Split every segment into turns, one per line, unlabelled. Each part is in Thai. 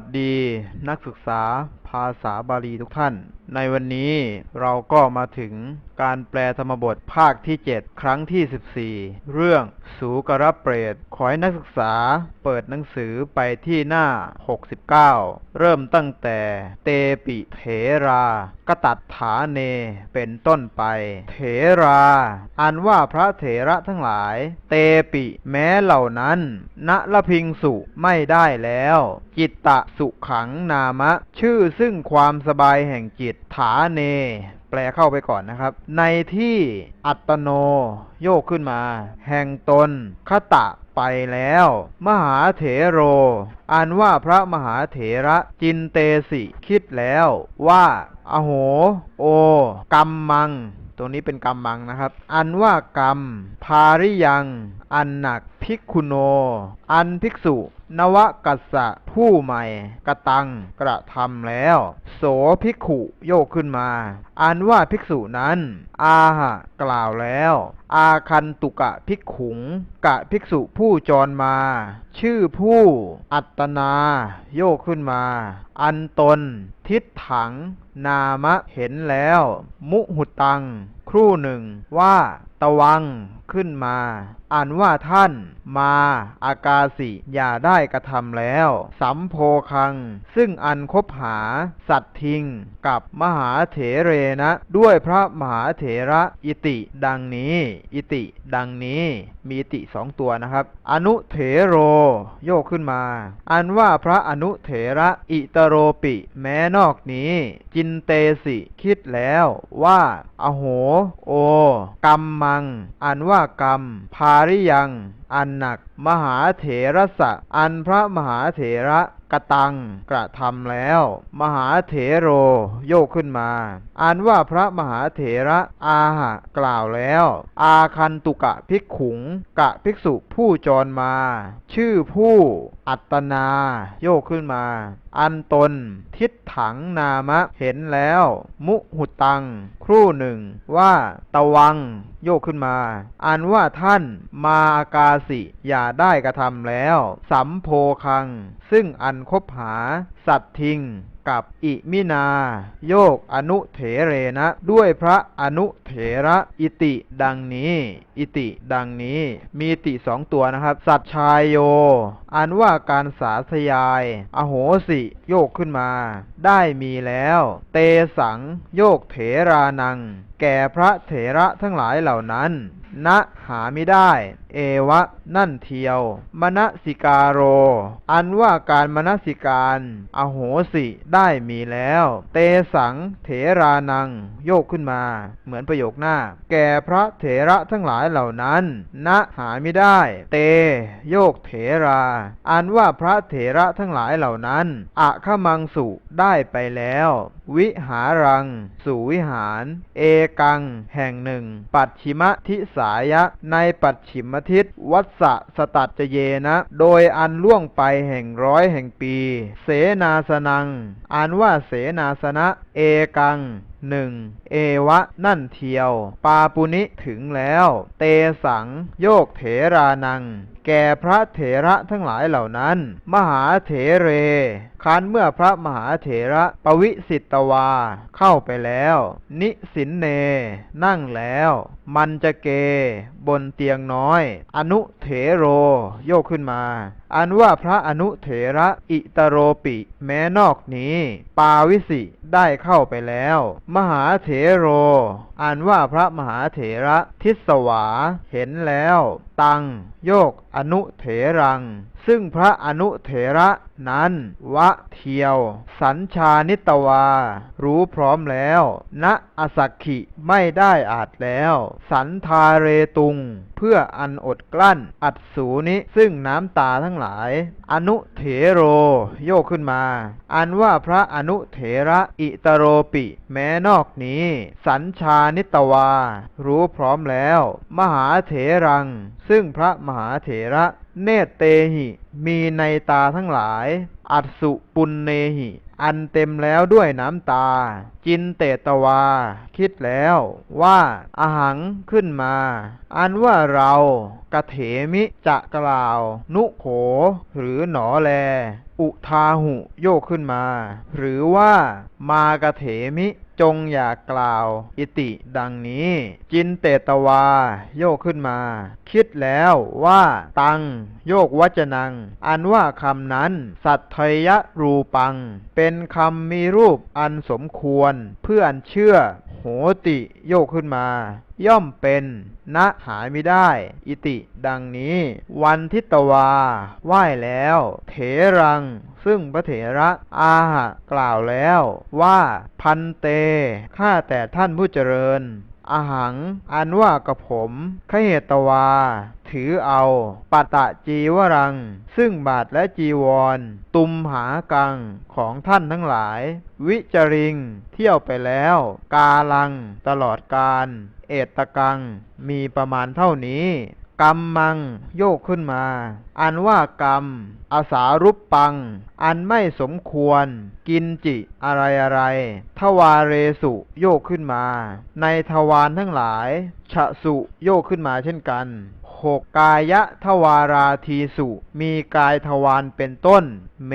วัสดีนักศึกษา ภาษาบาลีทุกท่าน ในวันนี้เราก็มาถึงการแปลธรรมบทภาคที่ 7 ครั้งที่ 14 เรื่องสูกรเปรต ขอให้นักศึกษาเปิดหนังสือไปที่หน้า 69 เริ่มตั้งแต่เตปิเถรากตัดถาเนเป็นต้นไป เถราอันว่าพระเถระทั้งหลาย เตปิแม้เหล่านั้นณละพิงสุไม่ได้แล้ว จิตตะสุขังนามะ ชื่อซึ่งความสบายแห่งจิตถาเน แปลเข้าไปก่อนนะครับ ในที่อัตโน โยกขึ้นมา แห่งตนคตะไปแล้ว มหาเถโรอันว่าพระมหาเถระจินเตสิคิดแล้วว่า อโห โอ กัมมังตรงนี้เป็นกรรมมังนะครับ อันว่ากรรม ภาริยัง อันหนักภิกขุโน อันภิกษุ นวกัสสะผู้ใหม่กระตังกระทำแล้ว โสภิกขุโยกขึ้นมา อันว่าภิกษุนั้น อาหะกล่าวแล้ว อาคันตุกะภิกขุง กะภิกษุผู้จรมา ชื่อผู้อัตนา โยกขึ้นมา อันตน ทิฏถัง นามะเห็นแล้ว มุหุตัง ครู่หนึ่งว่าตะวัง ขึ้นมาอ่านว่าท่านมาอากาสิอย่าได้กระทำแล้ว สัมโพคัง ซึ่งอันคบหา สัตทิง กับมหาเถเรนะ ด้วยพระมหาเถระอิติ ดังนี้ อิติ ดังนี้ มีอิติสองตัวนะครับ อนุเถโร โยกขึ้นมา อันว่าพระอนุเถระอิตโรปิ แม้นอกนี้ จินเตสิ คิดแล้วว่า อโห โอกัมมัง อันว่ากรรม ภาริยัง อันหนัก มหาเถระสะ อันพระมหาเถระ กะตังกระทำแล้ว มหาเถโร โยกขึ้นมาอันว่าพระมหาเถระอาหะกล่าวแล้ว อาคันตุกะภิกขุง กะภิกษุผู้จรมา ชื่อผู้อัตนา โยกขึ้นมา อันตน ทิฏถังนามะเห็นแล้ว มุหุตัง ครู่หนึ่ง ว่าตะวัง โยกขึ้นมา อันว่าท่านมาอากาสิ อย่าได้กระทำแล้ว สัมโพคัง ซึ่งอันคบหา สัตทิง กับอิมินา โยกอนุเถเรนะ ด้วยพระอนุเถระอิติดังนี้ อิติดังนี้ มีติสองตัวนะครับ สัตชายโย อันว่าการสาธยาย อโหสิโยกขึ้นมา ได้มีแล้ว เตสัง โยกเถรานัง แก่พระเถระทั้งหลายเหล่านั้น ณหาไม่ได้ เอวะ นั่นเทียว มณสิกาโร อันว่าการมณสิการ อโหสิได้มีแล้ว เตสังเถรานัง โยกขึ้นมา เหมือนประโยคหน้า แก่พระเถระทั้งหลายเหล่านั้น ณหาไม่ได้ เต โยกเถรา อันว่าพระเถระทั้งหลายเหล่านั้นอะขมังสุได้ไปแล้ว วิหารัง สู่วิหาร เอกัง แห่งหนึ่ง ปัจฉิมทิสายะ ในปัจฉิมทิศวัสสะสตัดจเยนะ โดยอันล่วงไปแห่งร้อยแห่งปี เสนาสนัง อันว่าเสนาสนะ เอกังหนึ่งเอวะนั่นเทียว ปาปุนิถึงแล้ว เตสัง โยกเถรานัง แก่พระเถระทั้งหลายเหล่านั้น มหาเถเร คันเมื่อพระมหาเถระปวิสิตวา เข้าไปแล้ว นิสินเน นั่งแล้ว มันจะเก บนเตียงน้อย อนุเถโร โยกขึ้นมาอันว่าพระอนุเถระอิตโรปิ แม้นอกนี้ ปาวิสิได้เข้าไปแล้ว มหาเถโร อันว่าพระมหาเถระทิสวาเห็นแล้ว ตังโยกอนุเถรัง ซึ่งพระอนุเถระนั้น วะเทียว สัญชานิตวา รู้พร้อมแล้วณอสักขิไม่ได้อาจแล้ว สันทาเรตุง เพื่ออันอดกลั้น อัดสูนิซึ่งน้ำตาทั้งหลาย อนุเถโร โยกขึ้นมา อันว่าพระอนุเถระอิตโรปิ แม้นอกนี้ สัญชานิตวา รู้พร้อมแล้ว มหาเถรัง ซึ่งพระมหาเถระ เนตเตหิ มีในตาทั้งหลาย อัตสุปุนเนหิ อันเต็มแล้วด้วยน้ำตา จินเตตวา คิดแล้วว่าอาหังขึ้นมา อันว่าเรากะเถมิจะกล่าว นุโข หรือหนอแล อุทาหุโยกขึ้นมา หรือว่ามากะเถมิ จงอย่ากล่าว อิติดังนี้ จินเตตวา โยกขึ้นมา คิดแล้วว่าตัง โยกวัจนัง อันว่าคำนั้น สัตถยรูปัง เป็นคำมีรูปอันสมควร เพื่ออันเชื่อ โหติโยกขึ้นมา ย่อมเป็นณหายไม่ได้ อิติดังนี้ วันทิตวาไหว้แล้ว เถรัง ซึ่งพระเถระอาหะกล่าวแล้วว่าพันเต ข้าแต่ท่านผู้เจริญอาหัง อันว่ากับผมขเหตวา ถือเอาปัตตะจีวรัง ซึ่งบาทและจีวร ตุมหากังของท่านทั้งหลาย วิจริง เที่ยวไปแล้ว กาลัง ตลอดการ เอตตะกัง มีประมาณเท่านี้ กรรมมัง โยกขึ้นมา อันว่ากรรม อาสารุปปัง อันไม่สมควร กินจิอะไรอะไร ทวาเรสุโยกขึ้นมา ในทวารทั้งหลายฉะสุโยกขึ้นมาเช่นกัน หกกายะทวาราทีสุ มีกายทวารเป็นต้น เม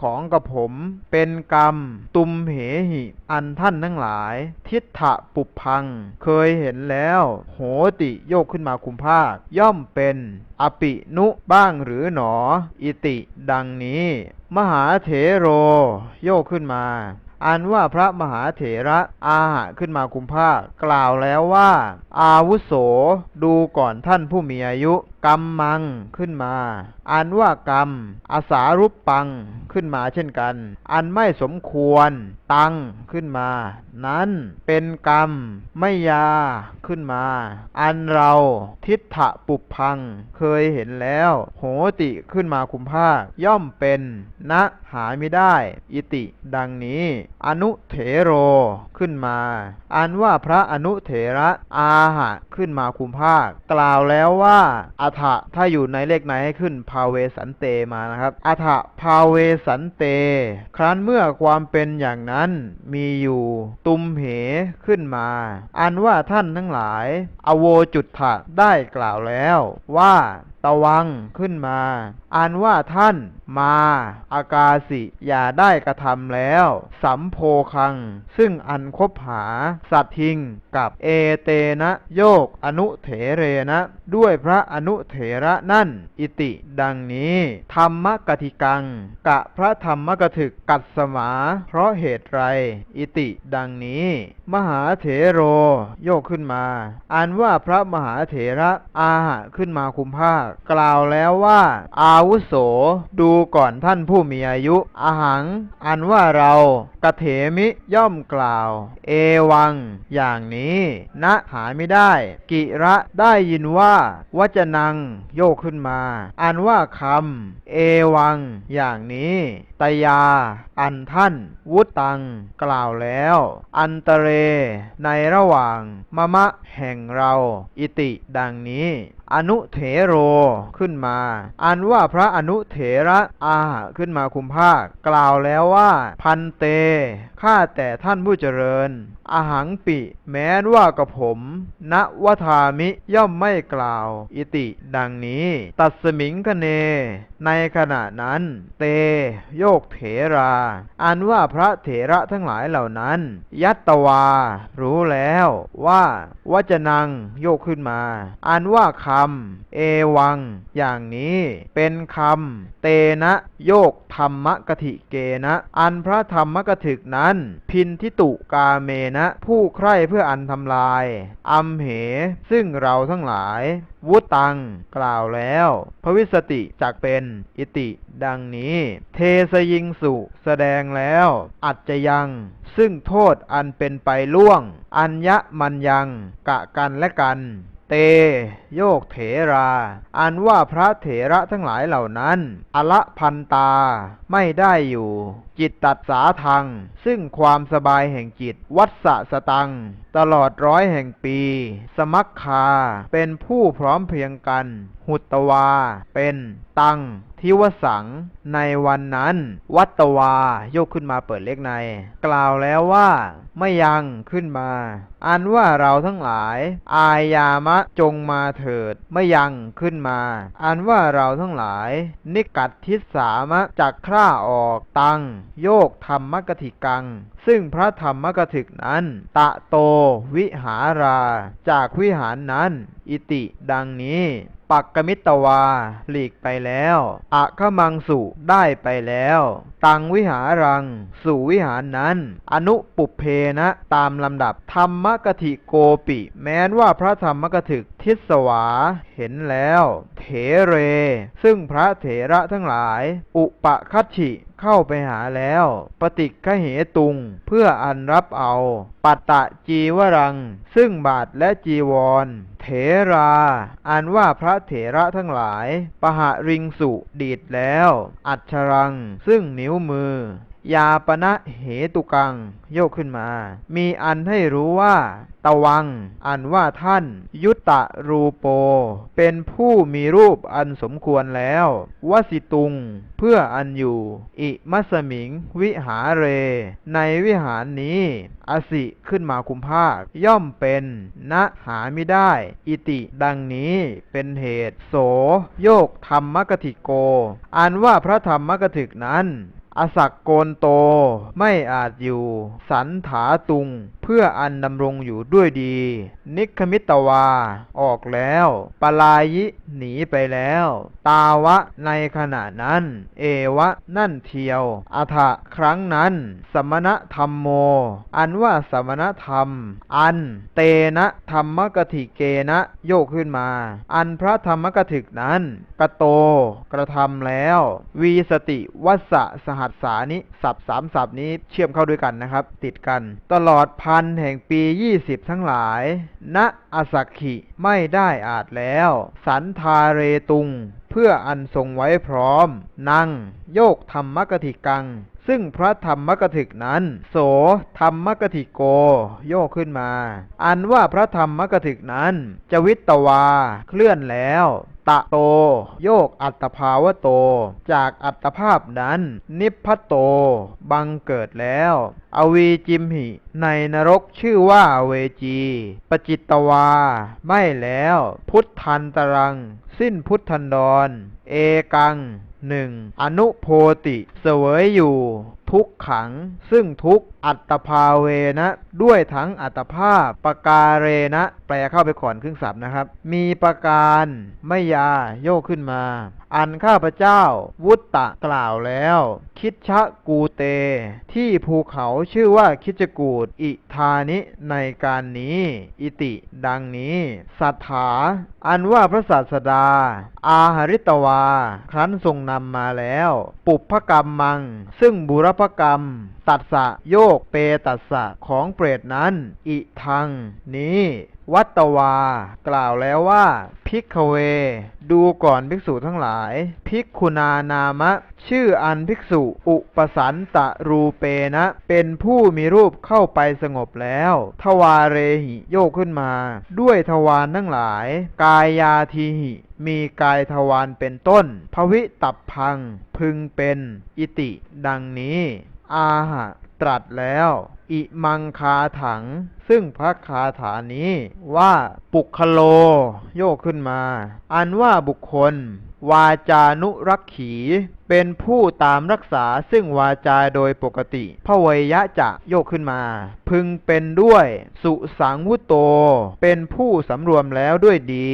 ของกระผม เป็นกรรม ตุมเหหิ อันท่านทั้งหลาย ทิฏฐะปุพพัง เคยเห็นแล้ว โหติโยกขึ้นมาคุมภาค ย่อมเป็น อปินุบ้างหรือหนอ อิติ ดังนี้ มหาเถโร โยกขึ้นมา อันว่าพระมหาเถระอาหะขึ้นมาคุมภาคกล่าวแล้วว่า อาวุโสดูก่อนท่านผู้มีอายุกรรมมังขึ้นมา อันว่ากรรม อาสารุปปังขึ้นมาเช่นกัน อันไม่สมควร ตังขึ้นมา นั้นเป็นกรรม ไม่ยาขึ้นมา อันเราทิฏฐะปุพพัง เคยเห็นแล้ว โหติขึ้นมาคุมภาคย่อมเป็นณหาไม่ได้ อิติ ดังนี้ อนุเถโรขึ้นมา อันว่าพระอนุเถระอาหะขึ้นมาคุมภาค กล่าวแล้วว่าอัฐะถ้าอยู่ในเลขไหนให้ขึ้นภาเวสันเตมานะครับอัฐะภาเวสันเต ครั้นเมื่อความเป็นอย่างนั้นมีอยู่ตุมเหขึ้นมา อันว่าท่านทั้งหลาย อโวจุดถะได้กล่าวแล้ว ว่าตะวังขึ้นมา อันว่าท่าน มา อากาสิอย่าได้กระทำแล้ว สัมโพคัง ซึ่งอันคบหา สัตทิง กับเอเตนะ โยกอนุเถเรนะ ด้วยพระอนุเถระนั่น อิติ ดังนี้ ธรรมกติกัง กะพระธรรมกถึกกัดสมา เพราะเหตุไร อิติดังนี้ มหาเถโร โยกขึ้นมาอันว่าพระมหาเถระอาหะขึ้นมาคุมภาคกล่าวแล้วว่า อาวุโสดูก่อนท่านผู้มีอายุอาหัง อันว่าเรากระเถมิย่อมกล่าว เอวัง อย่างนี้ณหาไม่ได้ กิระได้ยินว่า วจนัง โยกขึ้นมา อันว่าคำเอวัง อย่างนี้ตยา อันท่าน วุตัง กล่าวแล้ว อันตเร ในระหว่างมะมะแห่งเรา อิติดังนี้ อนุเถโรขึ้นมา อันว่าพระอนุเถระอาขึ้นมาคุมภาค กล่าวแล้วว่าพันเต ข้าแต่ท่านผู้เจริญอาหังปิ แม้นว่ากับผมณวทามิย่อมไม่กล่าว อิติ ดังนี้ ตัดสมิงคเนในขณะนั้น เต โยกเถรา อันว่าพระเถระทั้งหลายเหล่านั้น ยัตตวา รู้แล้วว่า วจนังโยกขึ้นมา อันว่าคำเอวัง อย่างนี้เป็นคำเตนะโยกธรรมกถิเกนะ อันพระธรรมกถึกนั้น พินทิตุกาเมนะ ผู้ใคร่เพื่ออันทำลาย อัมเห ซึ่งเราทั้งหลายวุตัง กล่าวแล้วพระวิสติจักเป็นอิติ ดังนี้ เทสยิงสุแสดงแล้ว อัจจะยัง ซึ่งโทษอันเป็นไปล่วง อัญญมันยังกะกันและกันเตโยกเถรา อันว่าพระเถระทั้งหลายเหล่านั้น อละพันตาไม่ได้อยู่ จิตตัดสาทังซึ่งความสบายแห่งจิต วัดสะสตัง ตลอดร้อยแห่งปี สมัคคา เป็นผู้พร้อมเพียงกัน หุตตวา เป็นตังทิวสัง ในวันนั้น วัตตวา ยกขึ้นมาเปิดเลขใน กล่าวแล้วว่าไม่ยังขึ้นมา อันว่าเราทั้งหลาย อายามะจงมาเถิด ไม่ยังขึ้นมา อันว่าเราทั้งหลาย นิกัดทิสามะจากคร่าออกตังโยกธรรมกถิกัง ซึ่งพระธรรมกถึกนั้น ตะโตวิหารา จากวิหารนั้น อิติดังนี้ ปักกมิตวา หลีกไปแล้วอะขมังสุได้ไปแล้ว ตังวิหารัง สู่วิหารนั้น อนุปุเพนะตามลำดับธรรมกถิโกปิ แม้นว่าพระธรรมกถึกทิศวาเห็นแล้ว เถเร ซึ่งพระเถระทั้งหลาย อุปคัชชิ เข้าไปหาแล้ว ปฏิกขเหตุง เพื่ออันรับเอา ปัตตะจีวรัง ซึ่งบาทและจีวร เถราอันว่าพระเถระทั้งหลาย ปหาริงสุดีดแล้ว อัชรัง ซึ่งนิ้วมือ ยาปณะเหตุกัง โยกขึ้นมา มีอันให้รู้ว่า ตะวัง อันว่าท่าน ยุตตะรูโป เป็นผู้มีรูปอันสมควรแล้ววสิตุง เพื่ออันอยู่ อิมัสมิง วิหาเร ในวิหารนี้อสิขึ้นมาคุมภาค ย่อมเป็นนะหาไม่ได้ อิติดังนี้เป็นเหตุ โส โยกธรรมกถิโก อันว่าพระธรรมกถึกนั้น อสักโกนโต ไม่อาจอยู่ สันถาตุง เพื่ออันดำรงอยู่ด้วยดี นิคมิตวา ออกแล้ว ปลายิหนีไปแล้ว ตาวะในขณะนั้น เอวะนั่นเทียวอัฐะครั้งนั้น สมณธรรมโม อันว่าสมณธรรม อันเตนะธรรมกถิเกนะโยกขึ้นมา อันพระธรรมกถึกนั้นกระโตกระทำแล้ว วีสติวัสสะสหัสสานิสับสามสับนี้เชื่อมเข้าด้วยกันนะครับ ติดกัน ตลอดพันแห่งปียี่สิบทั้งหลายณอสักขิไม่ได้อาจแล้ว สันทาเรตุง พื่ออันทรงไว้พร้อม นั่ง โยกธรรมกถิกัง ซึ่งพระธรรมกถึกนั้น โสธรรมกถิโก โยกขึ้นมา อันว่าพระธรรมกถึกนั้นจวิตตวา เคลื่อนแล้ว ตะโต โยกอัตภาวโต จากอัตภาพนั้น นิพพโต บังเกิดแล้ว อวีจิมหิ ในนรกชื่อว่าเวจี ปจิตตวา ไม่แล้ว พุทธันตรัง สิ้นพุทธันดร เอกังหนึ่งอนุโพติ เสวยอยู่ ทุกขัง ซึ่งทุกอัตภาเวนะ ด้วยทั้งอัตภาพปการเรนะ แปลเข้าไปก่อนครึ่งศัพท์นะครับ มีประการไม่ยาโยกขึ้นมา อันข้าพเจ้า วุตตะกล่าวแล้ว คิดชะกูเต ที่ภูเขาชื่อว่าคิจกูดอิธานิในการนี้ อิติ ดังนี้สัทธาอันว่าพระศาสดา อาหริตวา ครั้นทรงนำมาแล้ว ปุพพกรรมมัง ซึ่งบุรพกรรม ตัดสะโยกเปตัสสะของเปรตนั้น อิทังนี้ วัตวา กล่าวแล้วว่า พิกขเว ดูก่อนภิกษุทั้งหลายภิกขุนานามะ ชื่ออันภิกษุ อุปสันตะรูเปนะ เป็นผู้มีรูปเข้าไปสงบแล้ว ทวาเรหิโยกขึ้นมา ด้วยทวารทั้งหลาย กายาทีหิมีกายทวารเป็นต้น ภวิตับพัง พึงเป็น อิติ ดังนี้ อาหะ ตรัสแล้ว อิมังคาถัง ซึ่งพระคาถานี้ว่าปุคโล โยกขึ้นมา อันว่าบุคคล วาจานุรักขี เป็นผู้ตามรักษาซึ่งวาจาโดยปกติพเวยะจะโยกขึ้นมา พึงเป็นด้วย สุสังวุโต เป็นผู้สำรวมแล้วด้วยดี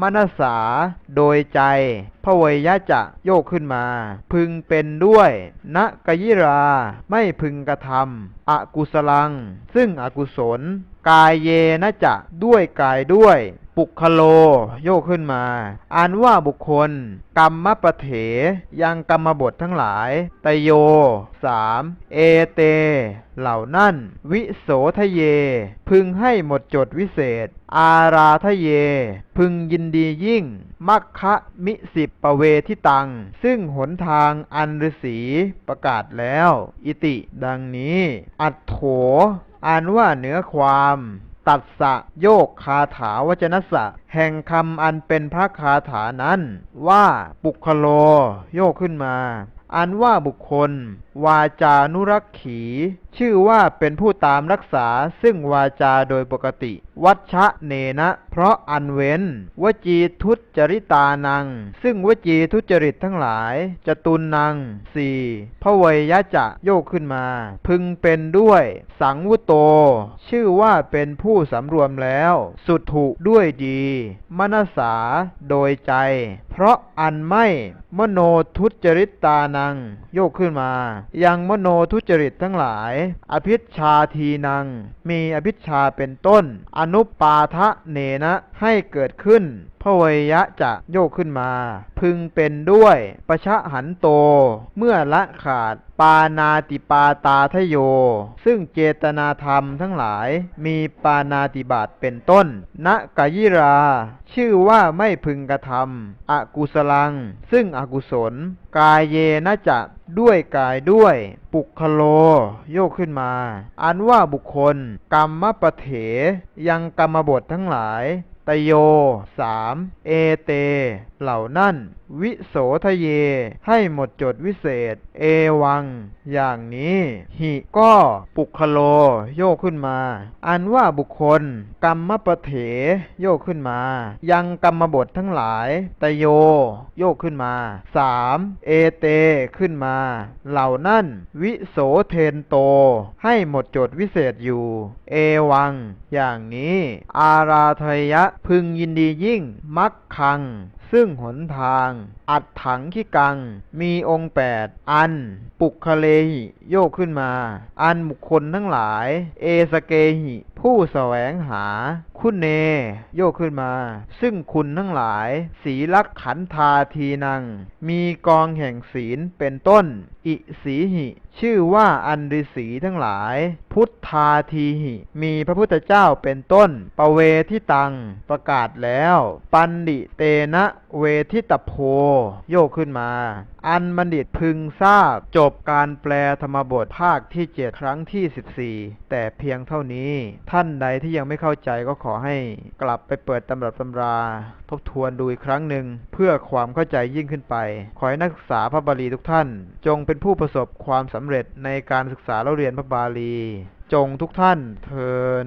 มนสาโดยใจพเวยะจะโยกขึ้นมา พึงเป็นด้วยณกยิรา ไม่พึงกระทำอกุศลัง ซึ่งอกุศล กายเยนะจะด้วยกายด้วย ปุคโล โยกขึ้นมา อ่านว่าบุคคล กรรมปะเถ ยังกรรมบททั้งหลาย ตโยสามเอเต เหล่านั่น วิโสทะเย พึงให้หมดจดวิเศษ อาราทะเย พึงยินดียิ่ง มัคคะมิสิปเวทิตัง ซึ่งหนทางอันฤษีประกาศแล้ว อิติดังนี้ อัตโถ อ่านว่าเหนือความ ตัดสะโยกคาถาวจนสะ แห่งคำอันเป็นพระคาถานั้น ว่าปุคโล โยกขึ้นมา อันว่าบุคคล วาจานุรักขีชื่อว่าเป็นผู้ตามรักษาซึ่งวาจาโดยปกติ วัชะเนนะ เพราะอันเว้น วจีทุจริตานัง ซึ่งวจีทุจริตทั้งหลายจะตุนนังสี่พระเวยะจะโยกขึ้นมา พึงเป็นด้วย สังวุโต ชื่อว่าเป็นผู้สำรวมแล้ว สุถุด้วยดี มนสาโดยใจ เพราะอันไม่มโนทุจริตตานัง โยกขึ้นมา ยังมโนทุจริตทั้งหลายอภิชชาทีนัง มีอภิชชาเป็นต้น อนุปาทะเนนะให้เกิดขึ้นพระเวยะจะโยกขึ้นมา พึงเป็นด้วยประชะหันโต เมื่อละขาดปานาติปาตาทโย ซึ่งเจตนาธรรมทั้งหลายมีปานาติบาตเป็นต้นณกายิรา ชื่อว่าไม่พึงกระทำอกุศลัง ซึ่งอกุศล กายเยนะจะด้วยกายด้วย ปุคโล โยกขึ้นมา อันว่าบุคคล กรรมปะเถ ยังกรรมบททั้งหลาย ตโยสามเอเต เหล่านั่น วิโสทะเย ให้หมดจดวิเศษ เอวัง อย่างนี้ หิก็ปุคโล โยกขึ้นมา อันว่าบุคคล กรรมปะเถ โยกขึ้นมา ยังกรรมบททั้งหลายตโย โยกขึ้นมาสามเอเต ขึ้นมา เหล่านั่น วิโสเทนโต ให้หมดจดวิเศษอยู่ เอวัง อย่างนี้ อาราทยะพึงยินดียิ่งมักคัง ซึ่งหนทาง อัดถังขี้กัง มีองค์แปดอัน ปุกคเลหิโยกขึ้นมา อันบุคคลทั้งหลาย เอสเกหิ ผู้แสวงหา คุณเน โยกขึ้นมา ซึ่งคุณทั้งหลายสีลักขันธาทีนัง มีกองแห่งศีลเป็นต้น อิสีหิ ชื่อว่าอันฤษีทั้งหลาย พุทธาทีหิมีพระพุทธเจ้าเป็นต้น ปเวทิตัง ประกาศแล้ว ปันดิเตนะเวทิตโพ โยกขึ้นมา อันบัณฑิตพึงทราบ จบการแปลธรรมบทภาคที่7ครั้งที่14แต่เพียงเท่านี้ ท่านใดที่ยังไม่เข้าใจก็ขอให้กลับไปเปิดตำรับตำรา ทบทวนดูอีกครั้งหนึ่งเพื่อความเข้าใจยิ่งขึ้นไป ขอให้นักศึกษาพระบาลีทุกท่าน จงเป็นผู้ประสบความสำเร็จในการศึกษาและเรียนพระบาลี จงทุกท่านเทิน